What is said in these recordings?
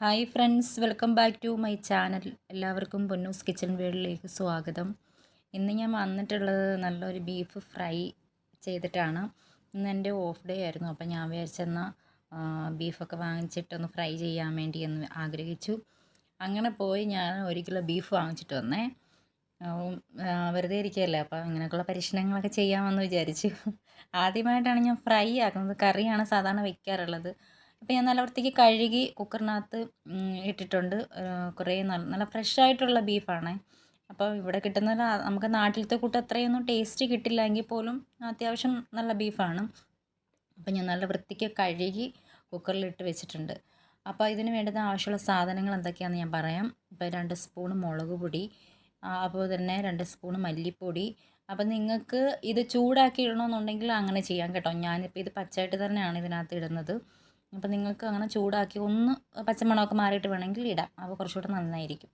Hi friends welcome back to my channel. എല്ലാവർക്കും Ponnoos kitchen വേൾഡിലേക്ക് സ്വാഗതം. ഇന്ന് ഞാൻ വന്നിട്ടുള്ളത് നല്ലൊരു ബീഫ് ഫ്രൈ ചെയ്തിട്ടാണ്. ഇന്ന് എന്റെ ഓഫ് ഡേ ആയിരുന്നു അപ്പോൾ ഞാൻ വിചാരിച്ചെന്നാൽ ബീഫൊക്കെ വാങ്ങിച്ചിട്ടൊന്ന് ഫ്രൈ ചെയ്യാൻ വേണ്ടി എന്ന് ആഗ്രഹിച്ചു. അങ്ങനെ പോയി ഞാൻ ഒരു കിലോ ബീഫ് വാങ്ങിച്ചിട്ട് വന്നേ. വെറുതെ ഇരിക്കുകയല്ലേ അപ്പോൾ അങ്ങനെയൊക്കെയുള്ള പരീക്ഷണങ്ങളൊക്കെ ചെയ്യാമെന്ന് വിചാരിച്ചു. ആദ്യമായിട്ടാണ് ഞാൻ ഫ്രൈ ആക്കുന്നത്. കറിയാണ് സാധാരണ വെക്കാറുള്ളത്. അപ്പോൾ ഞാൻ നല്ല വൃത്തിക്ക് കഴുകി കുക്കറിനകത്ത് ഇട്ടിട്ടുണ്ട്. കുറേ നല്ല നല്ല ഫ്രഷ് ആയിട്ടുള്ള ബീഫാണ്. അപ്പോൾ ഇവിടെ കിട്ടുന്ന നമുക്ക് നാട്ടിലത്തെ കൂട്ട് അത്രയൊന്നും ടേസ്റ്റ് കിട്ടില്ല എങ്കിൽ പോലും അത്യാവശ്യം നല്ല ബീഫാണ്. അപ്പോൾ ഞാൻ നല്ല വൃത്തിക്ക് കഴുകി കുക്കറിലിട്ട് വെച്ചിട്ടുണ്ട്. അപ്പോൾ ഇതിന് വേണ്ടുന്ന ആവശ്യമുള്ള സാധനങ്ങൾ എന്തൊക്കെയാണെന്ന് ഞാൻ പറയാം. ഇപ്പോൾ രണ്ട് സ്പൂൺ മുളക് പൊടി അപ്പോൾ തന്നെ രണ്ട് സ്പൂൺ മല്ലിപ്പൊടി. അപ്പം നിങ്ങൾക്ക് ഇത് ചൂടാക്കി ഇടണമെന്നുണ്ടെങ്കിൽ അങ്ങനെ ചെയ്യാം കേട്ടോ. ഞാനിപ്പോൾ ഇത് പച്ചയായിട്ട് തന്നെയാണ് ഇതിനകത്ത് ഇടുന്നത്. അപ്പോൾ നിങ്ങൾക്ക് അങ്ങനെ ചൂടാക്കി ഒന്ന് പച്ചമണമൊക്കെ മാറിയിട്ട് വേണമെങ്കിൽ ഇടാം. അപ്പോൾ കുറച്ചുകൂടെ നന്നായിരിക്കും.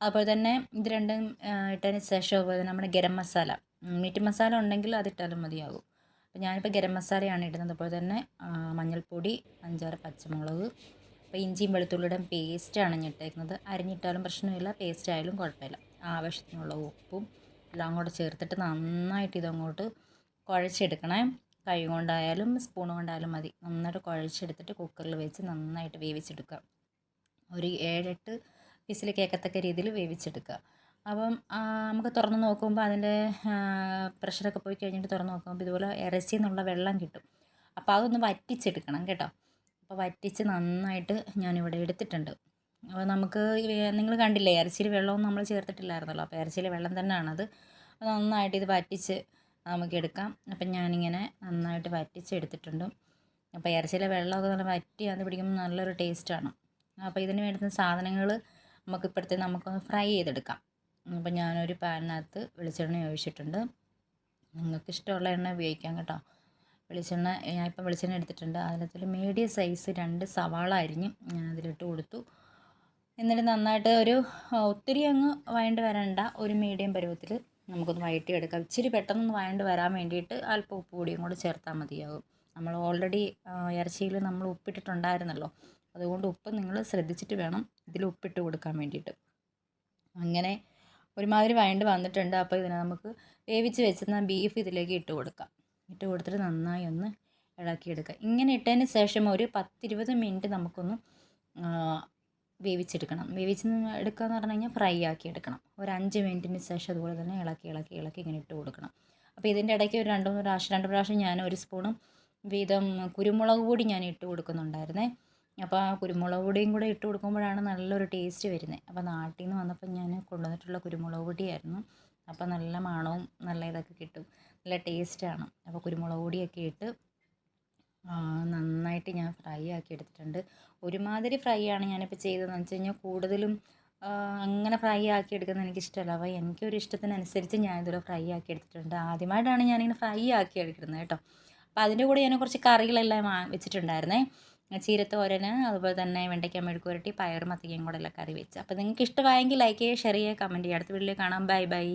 അതുപോലെ തന്നെ ഇത് രണ്ടും ഇട്ടതിന് ശേഷം അതുപോലെ നമ്മുടെ ഗരം മസാല. മീറ്റ് മസാല ഉണ്ടെങ്കിൽ അതിട്ടാലും മതിയാകും. അപ്പോൾ ഞാനിപ്പോൾ ഗരം മസാലയാണ് ഇടുന്നത്. അതുപോലെ തന്നെ മഞ്ഞൾപ്പൊടി അഞ്ചാറ് പച്ചമുളക് അപ്പോൾ ഇഞ്ചിയും വെളുത്തുള്ളിയുടെ പേസ്റ്റാണ് ഞാൻ ഇട്ടേക്കുന്നത്. അരിഞ്ഞിട്ടാലും പ്രശ്നമില്ല. പേസ്റ്റ് ആയാലും കുഴപ്പമില്ല. ആവശ്യത്തിനുള്ള ഉപ്പും എല്ലാം കൂടെ ചേർത്തിട്ട് നന്നായിട്ട് ഇതങ്ങോട്ട് കുഴച്ചെടുക്കണേ. കൈ കൊണ്ടായാലും സ്പൂൺ കൊണ്ടായാലും മതി. നന്നായിട്ട് കുഴച്ചെടുത്തിട്ട് കുക്കറിൽ വെച്ച് നന്നായിട്ട് വേവിച്ചെടുക്കുക. ഒരു ഏഴെട്ട് വിസിൽ കേൾക്കത്തക്ക രീതിയിൽ വേവിച്ചെടുക്കുക. അപ്പം നമുക്ക് തുറന്ന് നോക്കുമ്പോൾ അതിന്റെ പ്രഷറൊക്കെ പോയി കഴിഞ്ഞിട്ട് തുറന്ന് നോക്കുമ്പോൾ ഇതുപോലെ ഇറച്ചിയിൽ നിന്നുള്ള വെള്ളം കിട്ടും. അപ്പോൾ അതൊന്ന് വറ്റിച്ചെടുക്കണം കേട്ടോ. അപ്പോൾ വറ്റിച്ച് നന്നായിട്ട് ഞാനിവിടെ എടുത്തിട്ടുണ്ട്. അപ്പോൾ നമുക്ക് നിങ്ങൾ കണ്ടില്ലേ ഇറച്ചിയിൽ വെള്ളമൊന്നും നമ്മൾ ചേർത്തിട്ടില്ലായിരുന്നല്ലോ. അപ്പോൾ ഇറച്ചിയിലെ വെള്ളം തന്നെയാണത്. നന്നായിട്ട് ഇത് വറ്റിച്ച് നമുക്ക് എടുക്കാം അപ്പം ഞാനിങ്ങനെ നന്നായിട്ട് വറ്റിച്ചെടുത്തിട്ടുണ്ട്. അപ്പോൾ ഇറച്ചിയിലെ വെള്ളമൊക്കെ നല്ല വറ്റി അത് പിടിക്കുമ്പോൾ നല്ലൊരു ടേസ്റ്റാണ്. അപ്പോൾ ഇതിന് വേണ്ടുന്ന സാധനങ്ങൾ നമുക്ക് ഇപ്പോഴത്തെ നമുക്കൊന്ന് ഫ്രൈ ചെയ്തെടുക്കാം. അപ്പോൾ ഞാനൊരു പാനിനകത്ത് വെളിച്ചെണ്ണ ഒഴിച്ചിട്ടുണ്ട്. നിങ്ങൾക്ക് ഇഷ്ടമുള്ള എണ്ണ ഉപയോഗിക്കാം കേട്ടോ. വെളിച്ചെണ്ണ ഞാൻ ഇപ്പം വെളിച്ചെണ്ണ എടുത്തിട്ടുണ്ട്. അതിനകത്തൊരു മീഡിയം സൈസ് രണ്ട് സവാള അരിഞ്ഞ് ഞാൻ അതിലിട്ട് കൊടുത്തു. എന്നിട്ട് നന്നായിട്ട് ഒരു ഒത്തിരി അങ്ങ് വഴണ്ട് വരണ്ട ഒരു മീഡിയം പരുവത്തിൽ നമുക്കൊന്ന് വഴറ്റിയെടുക്കാം. ഇച്ചിരി പെട്ടെന്നൊന്ന് വഴണ്ട് വരാൻ വേണ്ടിയിട്ട് അല്പം ഉപ്പ് പൊടിയും കൂടെ ചേർത്താൽ മതിയാകും നമ്മൾ ഓൾറെഡി ഇറച്ചിയിൽ നമ്മൾ ഉപ്പിട്ടിട്ടുണ്ടായിരുന്നല്ലോ. അതുകൊണ്ട് ഉപ്പ് നിങ്ങൾ ശ്രദ്ധിച്ചിട്ട് വേണം ഇതിൽ ഉപ്പിട്ട് കൊടുക്കാൻ വേണ്ടിയിട്ട്. അങ്ങനെ ഒരുമാതിരി വഴണ്ട് വന്നിട്ടുണ്ട്. അപ്പോൾ ഇതിനെ നമുക്ക് വേവിച്ച് വെച്ചിരുന്ന ബീഫ് ഇതിലേക്ക് ഇട്ട് കൊടുക്കാം. ഇട്ട് കൊടുത്തിട്ട് നന്നായി ഒന്ന് ഇളക്കിയെടുക്കുക ഇങ്ങനെ ഇട്ടതിന് ശേഷം ഒരു പത്തിരുപത് മിനിറ്റ് നമുക്കൊന്ന് വേവിച്ചെടുക്കണം. വേവിച്ച് എടുക്കുക എന്ന് പറഞ്ഞു കഴിഞ്ഞാൽ ഫ്രൈ ആക്കി എടുക്കണം. ഒരു അഞ്ച് മിനിറ്റിന് ശേഷം അതുപോലെ തന്നെ ഇളക്കി ഇളക്കി ഇളക്കി ഇങ്ങനെ ഇട്ട് കൊടുക്കണം. അപ്പോൾ ഇതിന്റെ ഇടയ്ക്ക് ഒരു രണ്ട് മൂന്ന് പ്രാവശ്യം രണ്ട് പ്രാവശ്യം ഞാൻ ഒരു സ്പൂണും വീതം കുരുമുളക് പൊടി ഞാൻ ഇട്ട് കൊടുക്കുന്നുണ്ടായിരുന്നേ. അപ്പോൾ ആ കുരുമുളക് പൊടിയും കൂടെ ഇട്ട് കൊടുക്കുമ്പോഴാണ് നല്ലൊരു ടേസ്റ്റ് വരുന്നത് അപ്പോൾ നാട്ടിൽ നിന്ന് വന്നപ്പോൾ ഞാൻ കൊണ്ടുവന്നിട്ടുള്ള കുരുമുളക് പൊടിയായിരുന്നു. അപ്പോൾ നല്ല മണവും നല്ല ഇതൊക്കെ കിട്ടും. നല്ല ടേസ്റ്റാണ് അപ്പോൾ കുരുമുളക് പൊടിയൊക്കെ ഇട്ട് നന്നായിട്ട് ഞാൻ ഫ്രൈ ആക്കി എടുത്തിട്ടുണ്ട്. ഒരുമാതിരി ഫ്രൈ ആണ് ഞാനിപ്പോൾ ചെയ്തതെന്ന് വെച്ച് കഴിഞ്ഞാൽ കൂടുതലും അങ്ങനെ ഫ്രൈ ആക്കി എടുക്കുന്നത് എനിക്ക് ഇഷ്ടമല്ല അപ്പോൾ എനിക്കൊരു ഇഷ്ടത്തിനനുസരിച്ച് ഞാൻ ഇതിൽ ഫ്രൈ ആക്കി എടുത്തിട്ടുണ്ട്. ആദ്യമായിട്ടാണ് ഞാനിങ്ങനെ ഫ്രൈ ആക്കി എടുക്കുന്നത് കേട്ടോ. അപ്പോൾ അതിന്റെ കൂടെ ഞാൻ കുറച്ച് കറികളെല്ലാം വെച്ചിട്ടുണ്ടായിരുന്നേ. ചീരത്തോരന് അതുപോലെ തന്നെ വെണ്ടയ്ക്ക മെഴുക്കുരട്ടി പയർ മത്തിക്കയും കൂടെ എല്ലാം കറി വെച്ച്. അപ്പോൾ നിങ്ങൾക്ക് ഇഷ്ടമായെങ്കിൽ ലൈക്ക് ചെയ്യുക ഷെയർ ചെയ്യുക കമന്റ് ചെയ്യുക. അടുത്ത വീഡിയോയിൽ കാണാം. Bye bye